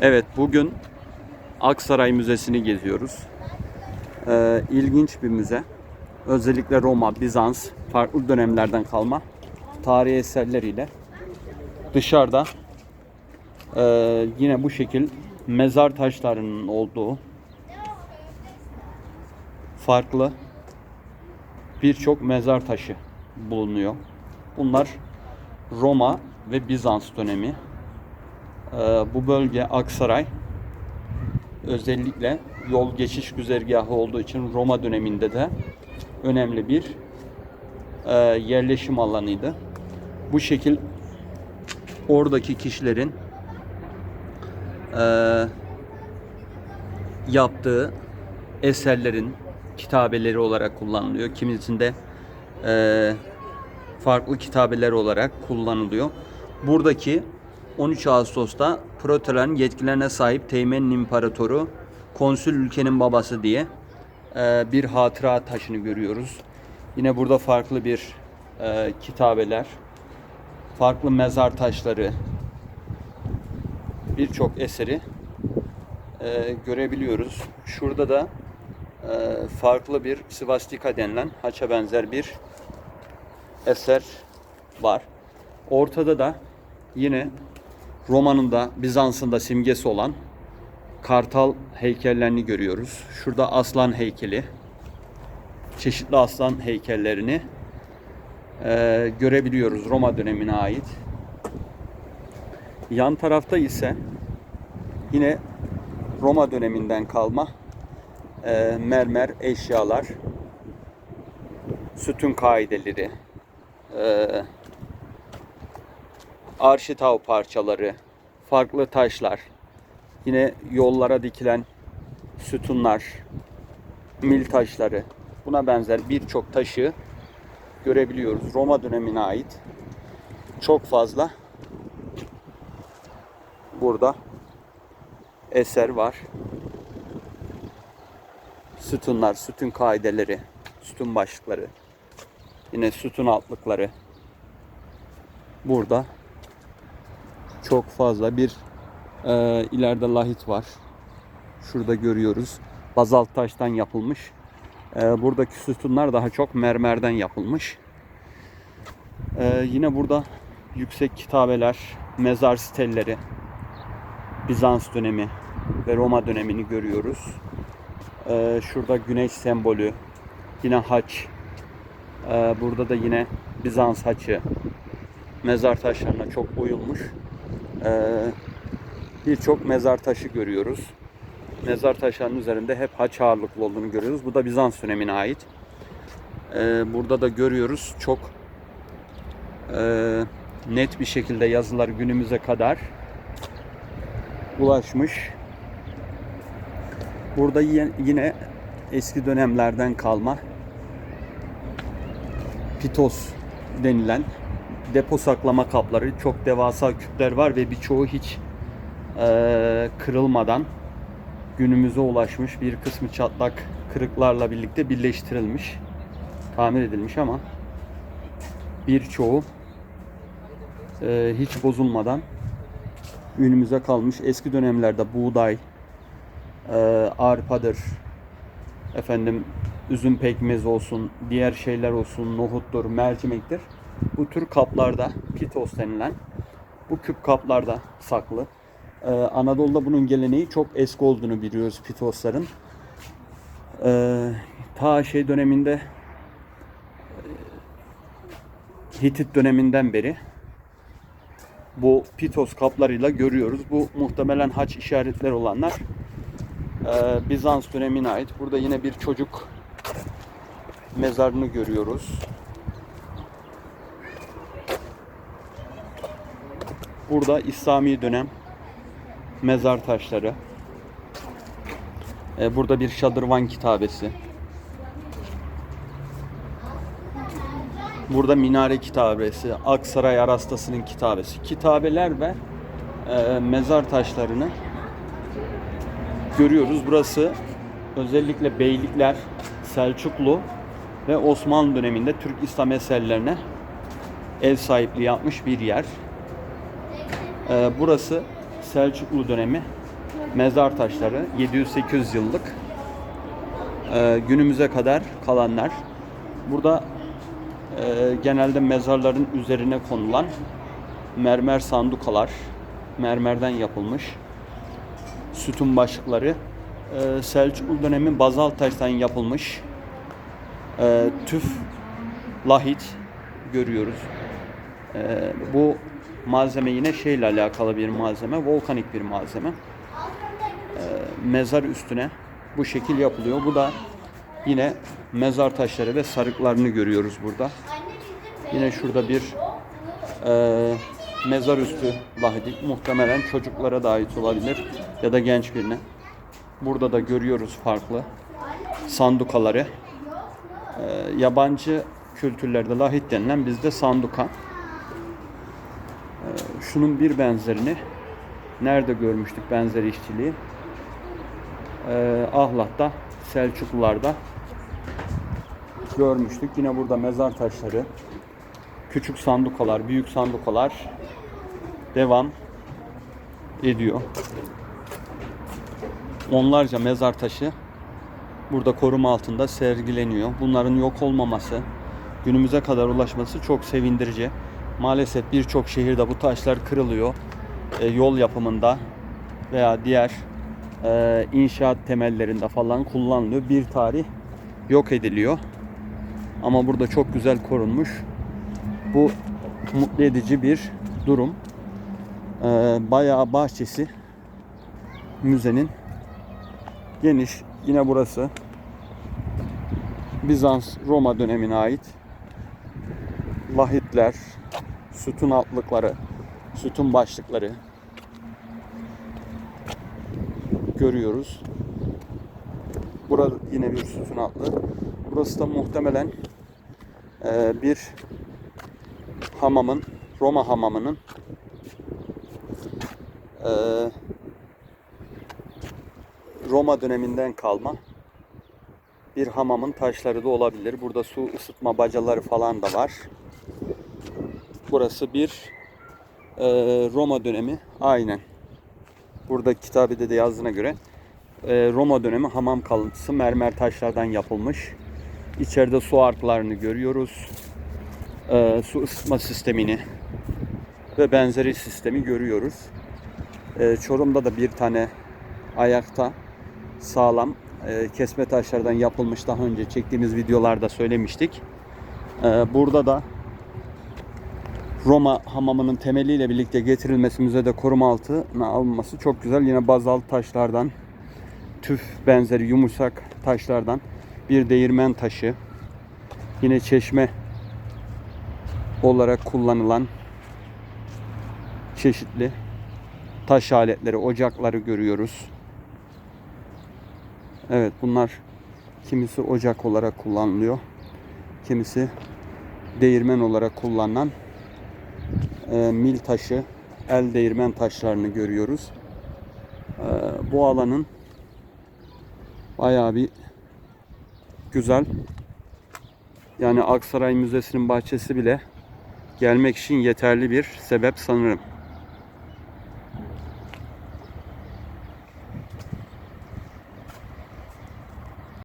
Evet bugün Aksaray Müzesi'ni geziyoruz. Ee, ilginç bir müze. Özellikle Roma, Bizans, farklı dönemlerden kalma tarihi eserleriyle dışarıda e, yine bu şekil mezar taşlarının olduğu farklı birçok mezar taşı bulunuyor. Bunlar Roma ve Bizans dönemi. Ee, bu bölge Aksaray özellikle yol geçiş güzergahı olduğu için Roma döneminde de önemli bir e, yerleşim alanıydı. Bu şekil oradaki kişilerin e, yaptığı eserlerin kitabeleri olarak kullanılıyor. Kimisinde e, farklı kitabeler olarak kullanılıyor. Buradaki 13 Ağustos'ta Proteran yetkilerine sahip Teğmen'in imparatoru konsül ülkenin babası diye e, bir hatıra taşını görüyoruz. Yine burada farklı bir e, kitabeler, farklı mezar taşları, birçok eseri e, görebiliyoruz. Şurada da farklı bir svastika denilen haça benzer bir eser var. Ortada da yine Roma'nın da Bizans'ın da simgesi olan kartal heykellerini görüyoruz. Şurada aslan heykeli, çeşitli aslan heykellerini e, görebiliyoruz Roma dönemine ait. Yan tarafta ise yine Roma döneminden kalma e, mermer eşyalar, sütun kaideleri, e, arşitav parçaları, farklı taşlar, yine yollara dikilen sütunlar, mil taşları, buna benzer birçok taşı görebiliyoruz. Roma dönemine ait çok fazla burada eser var. Sütunlar, sütun kaideleri, sütun başlıkları, yine sütun altlıkları burada çok fazla bir e, ileride lahit var. Şurada görüyoruz. Bazalt taştan yapılmış. E, buradaki sütunlar daha çok mermerden yapılmış. E, yine burada yüksek kitabeler, mezar stelleri, Bizans dönemi ve Roma dönemini görüyoruz. E, şurada güneş sembolü, yine haç. E, burada da yine Bizans haçı, mezar taşlarına çok uyulmuş. Ee, birçok mezar taşı görüyoruz. Mezar taşlarının üzerinde hep haç ağırlıklı olduğunu görüyoruz. Bu da Bizans dönemine ait. Ee, burada da görüyoruz çok e, net bir şekilde yazılar günümüze kadar ulaşmış. Burada yine, yine eski dönemlerden kalma pitos denilen depo saklama kapları çok devasa küpler var ve birçoğu hiç e, kırılmadan günümüze ulaşmış bir kısmı çatlak kırıklarla birlikte birleştirilmiş tamir edilmiş ama birçoğu e, hiç bozulmadan günümüze kalmış. Eski dönemlerde buğday e, arpadır efendim üzüm pekmez olsun diğer şeyler olsun nohuttur mercimektir bu tür kaplarda pitos denilen bu küp kaplarda saklı. Ee, Anadolu'da bunun geleneği çok eski olduğunu biliyoruz pitosların. Ee, ta şey döneminde e, Hitit döneminden beri bu pitos kaplarıyla görüyoruz. Bu muhtemelen haç işaretleri olanlar e, Bizans dönemine ait. Burada yine bir çocuk mezarını görüyoruz. Burada İslami dönem mezar taşları. Ee, burada bir şadırvan kitabesi. Burada minare kitabesi, Aksaray Arastası'nın kitabesi. Kitabeler ve e, mezar taşlarını görüyoruz. Burası özellikle beylikler, Selçuklu ve Osmanlı döneminde Türk İslam eserlerine ev sahipliği yapmış bir yer. Ee, burası Selçuklu dönemi mezar taşları 700-800 yıllık e, günümüze kadar kalanlar. Burada e, genelde mezarların üzerine konulan mermer sandukalar, mermerden yapılmış sütun başlıkları, e, Selçuklu dönemi bazalt taştan yapılmış e, tüf lahit görüyoruz. Bu malzeme yine şeyle alakalı bir malzeme, volkanik bir malzeme. E, mezar üstüne bu şekil yapılıyor. Bu da yine mezar taşları ve sarıklarını görüyoruz burada. Yine şurada bir e, mezar üstü lahidi muhtemelen çocuklara da ait olabilir ya da genç birine. Burada da görüyoruz farklı sandukaları. E, yabancı kültürlerde lahit denilen bizde sanduka. Şunun bir benzerini nerede görmüştük benzer işçiliği? E, Ahlat'ta, Selçuklularda görmüştük. Yine burada mezar taşları, küçük sandukalar, büyük sandukalar devam ediyor. Onlarca mezar taşı burada koruma altında sergileniyor. Bunların yok olmaması, günümüze kadar ulaşması çok sevindirici. Maalesef birçok şehirde bu taşlar kırılıyor. E, yol yapımında veya diğer e, inşaat temellerinde falan kullanılıyor. Bir tarih yok ediliyor. Ama burada çok güzel korunmuş. Bu mutlu edici bir durum. Ee, bayağı bahçesi müzenin geniş. Yine burası Bizans Roma dönemine ait lahitler, sütun altlıkları, sütun başlıkları görüyoruz. Burada yine bir sütun altlı. Burası da muhtemelen e, bir hamamın, Roma hamamının e, Roma döneminden kalma bir hamamın taşları da olabilir. Burada su ısıtma bacaları falan da var. Burası bir e, Roma dönemi. Aynen. Burada kitabede de yazdığına göre e, Roma dönemi hamam kalıntısı mermer taşlardan yapılmış. İçeride su arklarını görüyoruz. E, su ısıtma sistemini ve benzeri sistemi görüyoruz. E, Çorum'da da bir tane ayakta sağlam e, kesme taşlardan yapılmış daha önce çektiğimiz videolarda söylemiştik. E, burada da Roma hamamının temeliyle birlikte getirilmesi müzede koruma altına alınması çok güzel. Yine bazalt taşlardan tüf benzeri yumuşak taşlardan bir değirmen taşı. Yine çeşme olarak kullanılan çeşitli taş aletleri, ocakları görüyoruz. Evet bunlar kimisi ocak olarak kullanılıyor. Kimisi değirmen olarak kullanılan e, mil taşı, el değirmen taşlarını görüyoruz. E, bu alanın bayağı bir güzel. Yani Aksaray Müzesi'nin bahçesi bile gelmek için yeterli bir sebep sanırım.